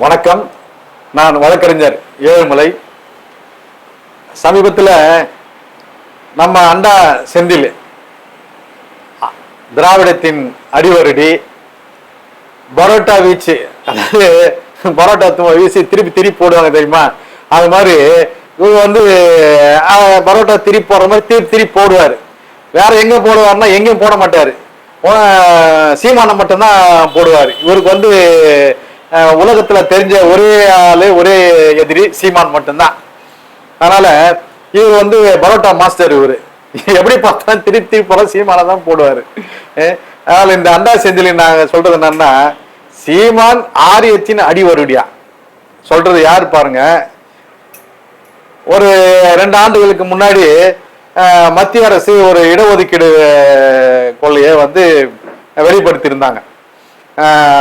வணக்கம். நான் வழக்கறிஞர் ஏழுமலை. சமீபத்தில் நம்ம அண்டா செந்தில் திராவிடத்தின் அடிவருடி பரோட்டா வீச்சு அதாவது பரோட்டா வீசி திருப்பி திருப்பி போடுவாங்க தெரியுமா? அது மாதிரி இவங்க வந்து பரோட்டா திருப்பி போடுற மாதிரி திருப்பி திருப்பி போடுவார். வேற எங்க போடுவார்னா எங்கேயும் போட மாட்டார். சீமானம் மட்டும்தான் போடுவார். இவருக்கு வந்து உலகத்துல தெரிஞ்ச ஒரே ஆளு ஒரே எதிரி சீமான் மட்டும்தான். அதனால இவர் வந்து பரோட்டா மாஸ்டர் இவரு. எப்படி பார்த்தா திருப்பி திருப்பி போற சீமானை தான் போடுவாரு. அதனால இந்த அண்டா செந்தில் நாங்க சொல்றது என்னன்னா சீமான் ஆரியத்தின் அடிவருடியா சொல்றது யாரு பாருங்க. ஒரு ரெண்டு ஆண்டுகளுக்கு முன்னாடி மத்திய அரசு ஒரு இடஒதுக்கீடு கொள்கையை வந்து வெளிப்படுத்தியிருந்தாங்க.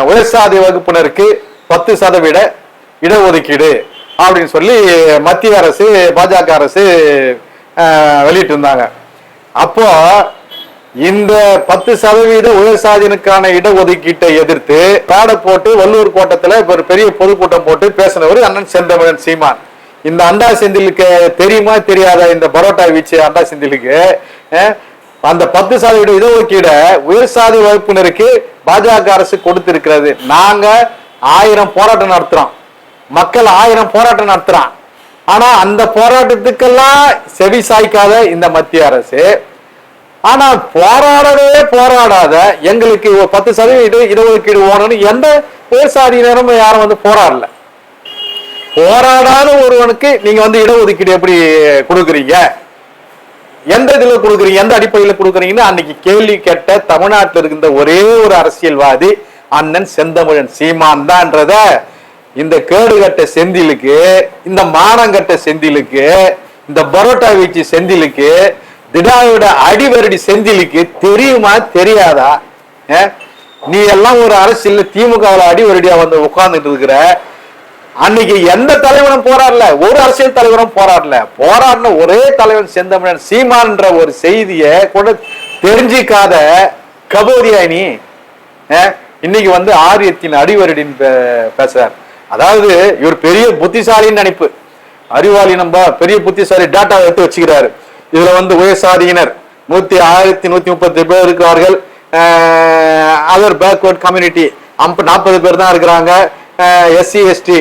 உயர்சாதி வகுப்பினருக்கு பத்து சதவீத இடஒதுக்கீடு அப்படின்னு சொல்லி மத்திய அரசு பாஜக அரசு வெளியிட்டு இருந்தாங்க அப்போ இந்த பத்து சதவீத உயர்சாதியினுக்கான இடஒதுக்கீட்டை எதிர்த்து பேட போட்டு வள்ளூர் கோட்டத்தில் இப்போ ஒரு பெரிய பொதுக்கூட்டம் போட்டு பேசினவர் அண்ணன் செந்தமிழன் சீமான். இந்த அண்டா செந்திலுக்கு தெரியுமா தெரியாத? இந்த பரோட்டா வீச்சு அண்டா செந்திலுக்கு அந்த பத்து சதவீத இடஒதுக்கீடை உயர்சாதி வகுப்பினருக்கு பாஜக அரசு கொடுத்திருக்கிறது. நாங்க ஆயிரம் போராட்டம் நடத்துறோம். மக்கள் ஆயிரம் போராட்டம் நடத்துறான். ஆனா அந்த போராட்டத்துக்கெல்லாம் செவி சாய்க்காத இந்த மத்திய அரசு. ஆனா போராடவே போராடாத எங்களுக்கு பத்து சதவீதம் இடஒதுக்கீடு ஓடணும்னு எந்த உயர்சாதியினரும் யாரும் வந்து போராடல. போராடாத ஒருவனுக்கு நீங்க வந்து இடஒதுக்கீடு எப்படி கொடுக்குறீங்க? எந்த இதுல கொடுக்குறீங்க எந்த அடிப்படையில் கொடுக்குறீங்கன்னு அன்னைக்கு கேள்வி கேட்ட தமிழ்நாட்டில் இருக்கின்ற ஒரே ஒரு அரசியல்வாதி அண்ணன் செந்தமிழன். சீமான் தான்றத இந்த கேடுகட்ட செந்திலுக்கு இந்த மானங்கட்ட செந்திலுக்கு இந்த பரோட்டா வீச்சு செந்திலுக்கு திடாவோட அடிவரடி செந்திலுக்கு தெரியுமா தெரியாதா? நீ எல்லாம் ஒரு அரசியல் திமுகவில் அடிவரடியா வந்து உட்கார்ந்துட்டு இருக்கிற? அன்னைக்கு எந்த தலைவனும் போராடல ஒரு அரசியல் தலைவரும் போராடல. போராடின ஒரே தலைவன் செந்தமிழன். சீமான்ற ஒரு செய்தியை கூட தெரிஞ்சிக்காத கபோதியா நீ இன்னைக்கு வந்து ஆரியத்தின் அடிவருடின் பே- பேசுறார். அதாவது இவர் பெரிய புத்திசாலின்னு நினைப்பு. அறிவாளி நம்ம பெரிய புத்திசாலி டேட்டா எடுத்து வச்சுக்கிறாரு. இதுல வந்து உயர்சாதியினர். நூத்தி ஆயிரத்தி நூத்தி முப்பத்தி பேர் இருக்கிறார்கள். அதர் பேக்வர்ட் கம்யூனிட்டி அம்ப நாற்பது பேர் தான் இருக்கிறாங்க. எஸ்சி எஸ்டி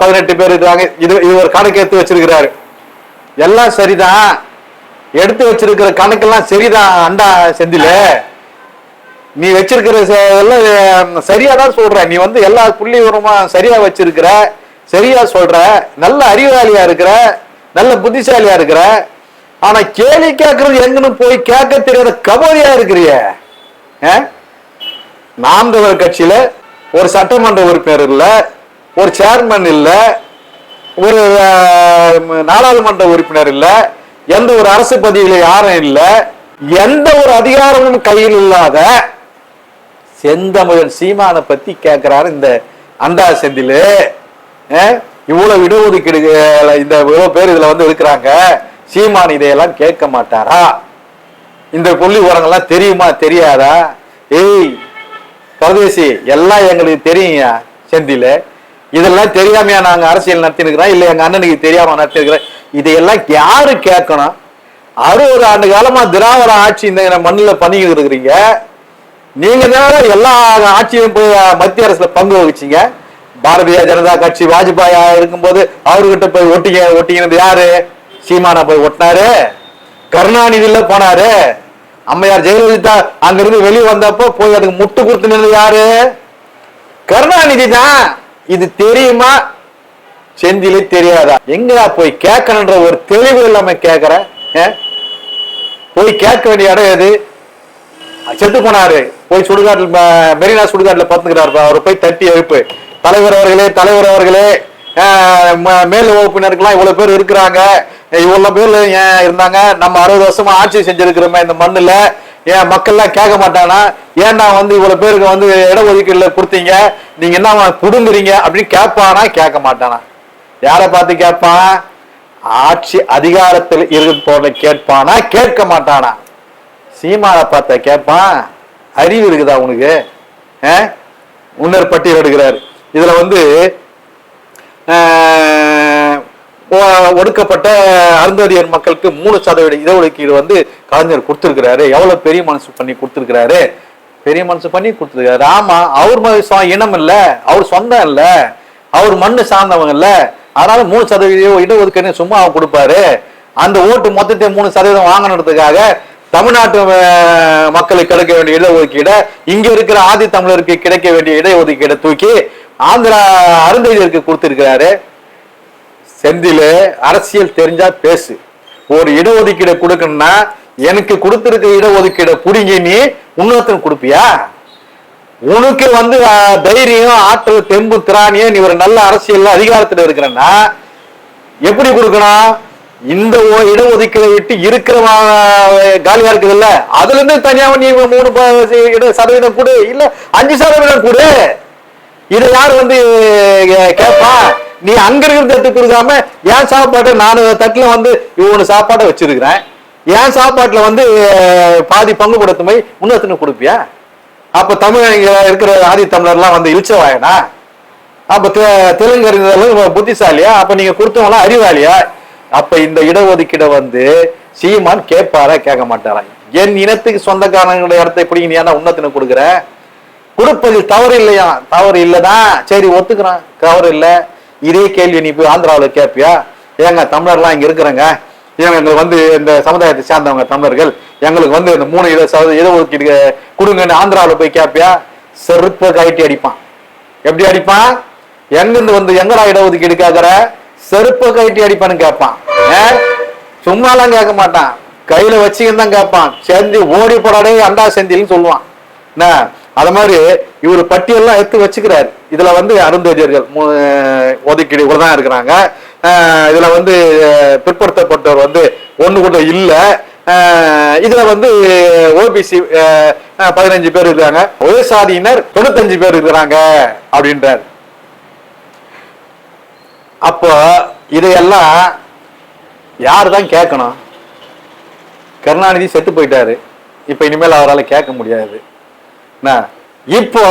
பதினெட்டு பேர் இருக்காங்க இது இது ஒரு கணக்கு எடுத்து வச்சிருக்கிறாரு. எல்லாம் சரிதான். எடுத்து வச்சிருக்கிற கணக்கெல்லாம் சரிதான் அண்டா செந்தில. நீ வச்சிருக்கிற எல்லாம் சரியா தான் சொல்ற. நீ வந்து எல்லா புள்ளி உரமா சரியா வச்சிருக்கிற சரியா சொல்ற. நல்ல அறிவாளியா இருக்கிற நல்ல புத்திசாலியா இருக்கிற. ஆனா கேள்வி கேட்கறது எங்கன்னு போய் கேட்க தெரியாத கபோதியா இருக்கிறிய. நாம் தமிழர் கட்சியில ஒரு சட்டமன்ற உறுப்பினர் இல்லை. ஒரு சேர்மன் இல்லை ஒரு நாடாளுமன்ற உறுப்பினர் இல்லை எந்த ஒரு அரசு பதவியில் யாரும் இல்லை எந்த ஒரு அதிகாரமும் கையில் இல்லாத செந்தமிழன் சீமானை பத்தி கேட்கிறாரு இந்த அண்டா செந்தில். இவ்வளவு இடஒதுக்கீடு இந்த இவ்வளவு பேர் இதுல வந்து இருக்கிறாங்க. சீமான் இதையெல்லாம் கேட்க மாட்டாரா? இந்த புள்ளி உரங்கள்லாம் தெரியுமா தெரியாதா? ஏய் பரதேசி எல்லாம் எங்களுக்கு தெரியுங்க செந்தில. இதெல்லாம் தெரியாமையா நாங்க அரசியல் நடத்தினுக்கிறோம்? இல்ல எங்க அண்ணனுக்கு தெரியாம நடத்திருக்கிறோம். இதையெல்லாம் யாரு கேட்கணும்? அறுபது ஆண்டு காலமா திராவிட ஆட்சி இந்த மண்ணில் பண்ணிக்கிட்டு இருக்கிறீங்க. நீங்க தான் எல்லா ஆட்சியும் போய் மத்திய அரசுல பங்கு வகிச்சீங்க. பாரதிய ஜனதா கட்சி வாஜ்பாய் இருக்கும்போது அவர்கிட்ட போய் ஒட்டிக்க ஒட்டிக்கினது யாரு? சீமானா போய் ஒட்டினாரு. கருணாநிதியில போனாரு. அம்மையார் ஜெயலலிதா அங்கிருந்து வெளியே வந்தப்போ போய் அதுக்கு முட்டு கொடுத்து நின்று யாரு? கருணாநிதி தான். இது தெரியுமா? செந்திலே தெரியாதா? எங்கடா போய் கேட்கணுன்ற ஒரு தெளிவு இல்லாம கேட்கற போய் கேட்க வேண்டிய இடம் எது? செத்து போனாரு. போய் சுடுகாட்டில் ம- மெரினா சுடுகாட்டில் பத்துக்கிறாரு அவர் போய் தட்டி எழுப்பு. தலைவர் அவர்களே தலைவர் அவர்களே மேல் வகுப்பினருக்கெல்லாம் இவ்வளவு பேர் இருக்கிறாங்க. இவ்வளவு பேர் ஏன் இருந்தாங்க? நம்ம அறுபது வருஷமா ஆட்சி செஞ்சிருக்கிறோமே இந்த மண்ணுல. ஏன் மக்கள்லாம் கேட்க மாட்டானா ஏன்டா வந்து இவ்வளவு பேருக்கு வந்து இடஒதுக்கீடுல கொடுத்தீங்க? நீங்க என்ன புடுங்குறீங்க அப்படின்னு கேட்பானா? கேட்க மாட்டானா. யாரை பார்த்து கேட்பான்? ஆட்சி அதிகாரத்தில் இருப்பவனை கேட்பானா? கேட்க மாட்டானா. சீமாவை பார்த்த கேட்பான் அறிவு இருக்குதா உனக்கு? ஆ? முன்னர் பட்டியல் எடுக்கிறார். இதுல வந்து ஒடுக்கப்பட்ட அருந்ததியர் மக்களுக்கு மூணு சதவீத இடஒதுக்கீடு வந்து கலைஞர் கொடுத்துருக்கிறாரு. எவ்வளவு பெரிய மனசு பண்ணி கொடுத்துருக்கிறாரு? பெரிய மனசு பண்ணி கொடுத்துருக்காரு ஆமா அவர் மாதிரி இனம் இல்ல. அவர் சொந்தம் இல்ல. அவர் மண்ணு சார்ந்தவங்க இல்ல. அதனால மூணு சதவீதம் இடஒதுக்கீடு சும்மா அவர் கொடுப்பாரு. அந்த ஓட்டு மொத்தத்தை மூணு சதவீதம் வாங்கினதுக்காக தமிழ்நாட்டு மக்களுக்கு கிடைக்க வேண்டிய இடஒதுக்கீடை இங்க இருக்கிற ஆதி தமிழருக்கு கிடைக்க வேண்டிய இடஒதுக்கீடை தூக்கி ஆந்திரா அருந்ததியருக்கு கொடுத்திருக்கிறாரு. செந்தில் அரசியல் தெரிஞ்சா பேசு. ஒரு இடஒதுக்கீடு கொடுக்கணும்னா எனக்கு கொடுத்துருக்க இடஒதுக்கீடை புடிங்கி நீ இன்னொருத்தன் கொடுப்பியா? உனக்கு வந்து தைரியம் ஆற்றல் தெம்பு திராணியம் நீ ஒரு நல்ல அரசியல் அதிகாரத்தில் இருக்கிறன்னா எப்படி கொடுக்கணும்? இந்த இடஒதுக்கீடு விட்டு இருக்கிற அஹ், காலியா இருக்குதுல்ல அதுல இருந்து தனியாக நீ மூணு சதவீதம் கொடு. இல்ல அஞ்சு சதவீதம் கொடு. இதை யார் வந்து அஹ், கேட்பா நீ அங்க இருக்கிறத எடுத்து கொடுக்காம என் சாப்பாட்டை நான் தட்டுல வந்து இவனு சாப்பாட்டை வச்சிருக்கிறேன். என் சாப்பாட்டுல வந்து பாதி பங்கு கொடுத்துமை இன்னொருத்தனுக்கு கொடுப்பியா? அப்ப தமிழ் இருக்கிற ஆதி தமிழர்லாம் வந்து இழிச்சவாயனா? அப்ப தெ- தெலுங்கு அறிஞர்கள் புத்திசாலியா? அப்ப நீங்க கொடுத்தவங்களாம் அறிவாளியா? அப்ப இந்த இடஒதுக்கீடை வந்து சீமான் கேட்பாரா கேட்க மாட்டாரா? என் இனத்துக்கு சொந்தக்காரங்களுடைய இடத்தை எப்படி நீ என்ன உன்னத்தின கொடுக்குற? கொடுப்பதில் தவறு இல்லையா? தவறு இல்லைதான் சரி ஒத்துக்கிறான். தவறு இல்லை. இதே கேள்வி நீ போய் ஆந்திராவில் கேட்பியா ஏங்க தமிழர்லாம் இங்கே இருக்கிறாங்க. ஏங்க எங்களுக்கு வந்து இந்த சமுதாயத்தை சேர்ந்தவங்க தமிழர்கள் எங்களுக்கு வந்து இந்த மூணு இதை சதவீத ஒதுக்கீடு கொடுங்கன்னு ஆந்திராவில் போய் கேட்பியா செருப்பை கழட்டி அடிப்பான். எப்படி அடிப்பான்? எங்கிருந்து வந்து எங்கடா இடஒதுக்கீடு கேட்கற செருப்பை கழட்டி அடிப்பான்னு கேட்பான் சும்மாலாம் கேட்க மாட்டான். கையில வச்சுக்கின்னு தான் கேட்பான் செஞ்சு ஓடி போடாடே அண்டா செந்தில்னு சொல்லுவான். என்ன? அது மாதிரி இவர் பட்டியல்லாம் எடுத்து வச்சுக்கிறார். இதுல வந்து அருந்ததியர்கள் ஒதுக்கீடு கூட தான் இருக்கிறாங்க. இதுல வந்து பிற்படுத்தப்பட்டவர் வந்து ஒண்ணு கூட இல்ல. இதுல வந்து ஓபிசி பதினஞ்சு பேர் இருக்காங்க ஒரே சாதியினர் தொண்ணூத்தஞ்சு பேர் இருக்கிறாங்க அப்படின்றார். அப்போ இதையெல்லாம் யார் தான் கேட்கணும்? கருணாநிதி செத்து போயிட்டாரு. இப்ப இனிமேல் அவரால் கேட்க முடியாது. என்ன? இப்போ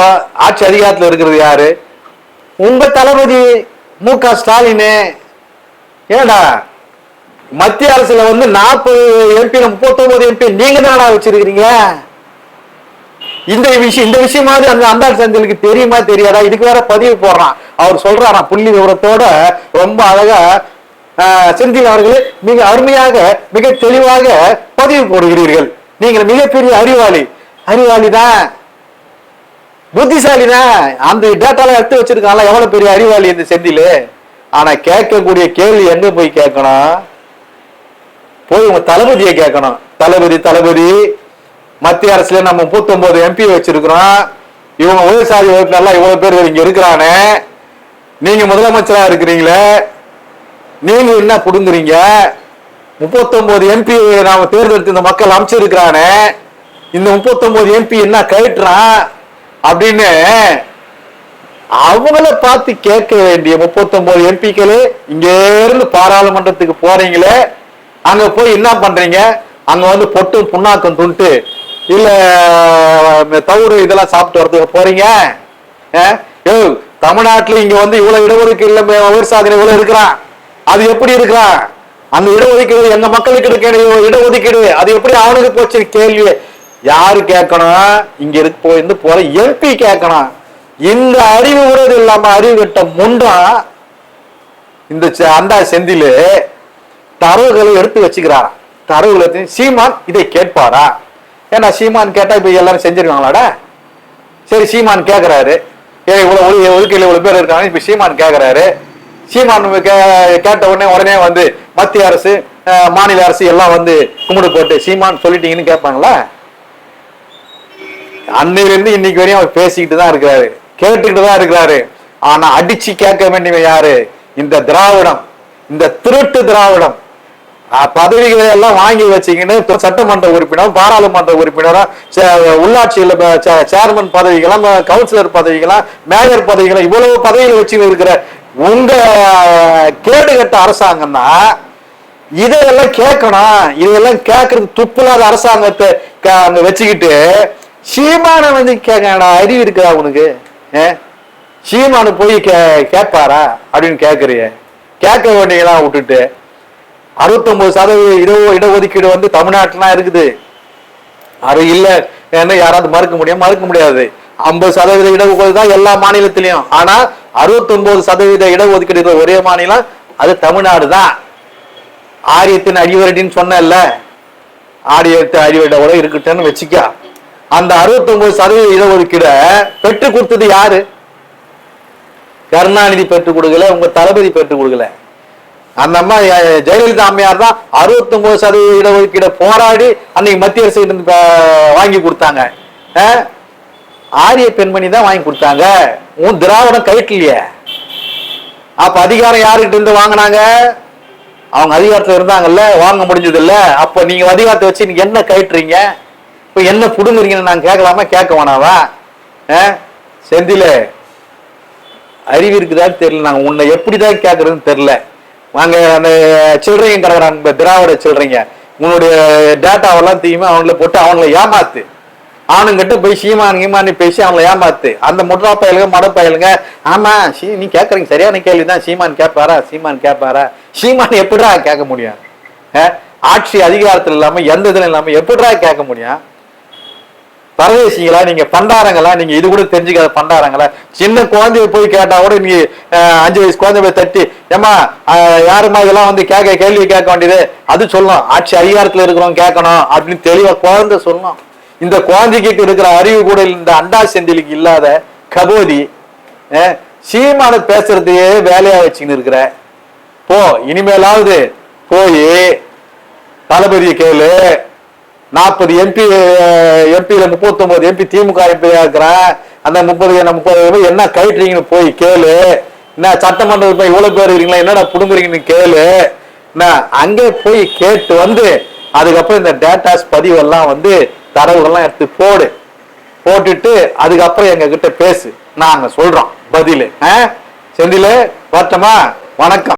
ஆட்சி அதிகாரத்தில் இருக்கிறது யாரு? உங்க தளபதி மு க ஸ்டாலின். ஏடா மத்திய அரசுல வந்து நாற்பது எம்பி முப்பத்தொன்பது எம்பி நீங்க தானடா வச்சிருக்கிறீங்க? இந்த விஷயம் இந்த விஷயமாவது அந்த அந்தாள் சந்திலுக்கு தெரியுமா தெரியாதா? இதுக்கு வேற பதிவு போடுறான். அவர் சொல்றாராம் புள்ளி விவரத்தோட ரொம்ப அழகா செந்தில் அவர்கள் மிக அருமையாக மிக தெளிவாக பதிவு போடுகிறீர்கள். நீங்கள் மிகப்பெரிய அறிவாளி. அறிவாளி தான் புத்திசாலினா அந்த டேட்டால எடுத்து வச்சிருக்காங்களா எவ்வளவு பெரிய அறிவாளி இந்த செந்தில்? ஆனா கேட்கக்கூடிய கேள்வி எங்க போய் கேட்கணும்? போய் உங்க தளபதியை கேட்கணும். தளபதி தளபதி மத்திய அரசுல நம்ம முப்பத்தொன்பது எம்பி வச்சிருக்கிறோம். இவங்க விவசாய உறுப்பினர்லாம் இவ்வளவு பேர் இங்க இருக்கிறானே. நீங்க முதலமைச்சரா இருக்கிறீங்களே. நீங்க என்ன புடுங்குறீங்க? முப்பத்தொன்பது எம்பி நாம தேர்ந்தெடுத்து இந்த மக்கள் அமைச்சிருக்கிறானே. இந்த முப்பத்தொன்பது எம்பி என்ன கயிட்டுறான் அப்படின்னு அவங்கள பார்த்து கேட்க வேண்டிய முப்பத்தொன்பது எம்பிக்களே இங்க இருந்து பாராளுமன்றத்துக்கு போறீங்களே அங்க போய் என்ன பண்றீங்க? அங்க வந்து பொட்டும் புண்ணாக்கம் துண்டு இல்ல இந்த இதெல்லாம் சாப்பிட்டு வரதுக்கு போறீங்க? தமிழ்நாட்டுல இங்க வந்து இவ்வளவு இடஒதுக்கீடு இல்ல சாதனை இவ்வளவு இருக்கிறான் அது எப்படி இருக்கிறான் அந்த இடஒதுக்கீடு எங்க மக்களுக்கு இருக்க இடஒதுக்கீடு அது எப்படி அவனுக்கு போச்சு? கேள்வி யாரு கேட்கணும் இங்க இருக்கு போயிருந்து போற எம்பி கேட்கணும் இந்த அறிவு உறது இல்லாம அறிவு கட்ட முண்டா இந்த செ- அண்டா செந்தில் தரவுகளை எடுத்து வச்சுக்கிறாராம் தரவுகளை எடுத்து- சீமான் இதை கேட்பாரா? ஏன்னா சீமான் கேட்டா இப்ப எல்லாரும் செஞ்சிருக்காங்களாடா சரி சீமான் கேட்கிறாரு ஏ இவ்வளவு ஒதுக்கையில் இவ்வளவு பேர் இருக்காங்க இப்ப சீமான் கேட்கிறாரு சீமான் கே- கேட்ட உடனே உடனே வந்து மத்திய அரசு மாநில அரசு எல்லாம் வந்து கும்பிடு போட்டு சீமான் சொல்லிட்டீங்கன்னு கேட்பாங்களா? அன்னையில இருந்து இன்னைக்கு வரையும் அவர் பேசிக்கிட்டு தான் இருக்கிறாரு. கேட்டுக்கிட்டு தான் இருக்கிறாரு. ஆனா அடிச்சு கேட்க வேண்டியவன் யாரு? இந்த திராவிடம். இந்த திருட்டு திராவிடம். பதவிகளை எல்லாம் வாங்கி வச்சுக்கின்னு சட்டமன்ற உறுப்பினர் பாராளுமன்ற உறுப்பினரும் சே- சேர்மன் பதவிகளும் கவுன்சிலர் பதவிகளும் மேயர் பதவிகளும் இவ்வளவு பதவிகள் வச்சு இருக்கிற உங்க கேடுகட்ட அரசாங்கம்னா இதையெல்லாம் கேட்கணும். இதெல்லாம் கேட்கறது துப்புலாத அரசாங்கத்தை க- அங்க வச்சுக்கிட்டு சீமான வந்து கேட்கடா அறிவு இருக்குதா உனக்கு? சீமானு போய் கே கேட்பாரா? அப்படின்னு கேட்குறிய கேட்க வேண்டியதெல்லாம் விட்டுட்டு அறுபத்தொம்பது சதவீத இட இடஒதுக்கீடு வந்து தமிழ்நாட்டிலாம் இருக்குது. அது இல்லை ஏன்னா யாராவது மறுக்க முடியும்? மறுக்க முடியாது. ஐம்பது சதவீத இடஒதுக்கீடு தான் எல்லா மாநிலத்திலையும். ஆனால் அறுபத்தொன்பது சதவீத இடஒதுக்கீடு இருக்கிற ஒரே மாநிலம் அது தமிழ்நாடு தான். ஆரியத்தின் அடிவரடின்னு சொன்னேன்ல. ஆரியத்து கூட இருக்கட்டும்னு வச்சுக்க. அந்த 69% சதவீத இடஒதுக்கீட பெற்று கொடுத்தது யாரு? கருணாநிதி பெற்றுக் கொடுக்கல உங்க தளபதி பெற்றுக் கொடுக்கல. அந்த அம்மா ஜெயலலிதா அம்மையார் தான் 69% சதவீத இடஒதுக்கீட போராடி அன்னைக்கு மத்திய அரசு இருந்து, வாங்கி கொடுத்தாங்க. ஆரிய பெண்மணி தான் வாங்கி கொடுத்தாங்க. உன் திராவிடம் கைட்டலையே அப்ப அதிகாரம் யாருக்கிட்ட இருந்து வாங்கினாங்க? அவங்க அதிகாரத்துல இருந்தாங்கல்ல வாங்க முடிஞ்சது இல்ல அப்ப நீங்க அதிகாரத்தை வச்சு நீங்க என்ன கயிட்டுறீங்க இப்போ என்ன புடுங்குறீங்கன்னு நான் கேட்கலாமா? கேட்க வேணாவா? செந்தில அறிவு இருக்குதான்னு தெரியல. நாங்கள் உன்னை எப்படிதான் கேட்கறதுன்னு தெரியல. வாங்க அந்த சில்லறைங்க கிடக்குறாங்க திராவிட சில்லறைங்க உன்னுடைய டேட்டாவெல்லாம் தீயுமே அவங்கள போட்டு அவங்கள ஏமாத்து. ஆணுங்கிட்ட போய் சீமான் கீமானி பேசி அவங்கள ஏமாத்து. அந்த முட்ரா பயலுங்க மட பயலுங்க ஆமா சீ நீ கேட்குறீங்க சரியான கேள்விதான். சீமான் கேட்பாரா? சீமான் கேட்பாரா? சீமான் எப்படிடா கேட்க முடியும்? ஆட்சி அதிகாரத்தில் இல்லாமல் எந்த இதுல இல்லாமல் எப்படிடா கேட்க முடியும்? பரதேசிங்களா நீங்க பண்டாரங்களா நீங்க இது கூட தெரிஞ்சுக்காத பண்டாரங்களா? சின்ன குழந்தைய போய் கேட்டா கூட நீ அஞ்சு வயசு குழந்தை போய் தட்டி ஏமா யாருமா இதெல்லாம் வந்து கேட்க கேள்வி கேட்க வேண்டியது? அது சொல்லணும். ஆட்சி அதிகாரத்துல இருக்கிறவங்க கேட்கணும் அப்படின்னு தெளிவா குழந்தை சொல்லணும். இந்த குழந்தைக்கு இருக்கிற அறிவு கூட இந்த அண்டா செந்திலுக்கு இல்லாத கபோதி சீமான பேசுறதையே வேலையா வச்சுக்கின்னு இருக்கிற. போ இனிமேலாவது போய் தளபதியை கேளு. நாற்பது எம்பி எம்பியில் முப்பத்தொம்போது எம்பி திமுக எம்பியாக இருக்கிறேன். அந்த முப்பது என்ன முப்பது என்ன கைட்டுறீங்கன்னு போய் கேளு. என்ன சட்டமன்றத்தில் போய் இவ்வளோ பேர் இருக்கீங்களா? என்னடா புடுங்குறீங்கன்னு கேளு. என்ன அங்கே போய் கேட்டு வந்து அதுக்கப்புறம் இந்த டேட்டாஸ் பதிவெல்லாம் வந்து தரவுகள்லாம் எடுத்து போடு. போட்டுட்டு அதுக்கப்புறம் எங்ககிட்ட பேசு. நாங்கள் சொல்கிறோம் பதில். ஆ? செந்திலு வரட்டுமா? வணக்கம்.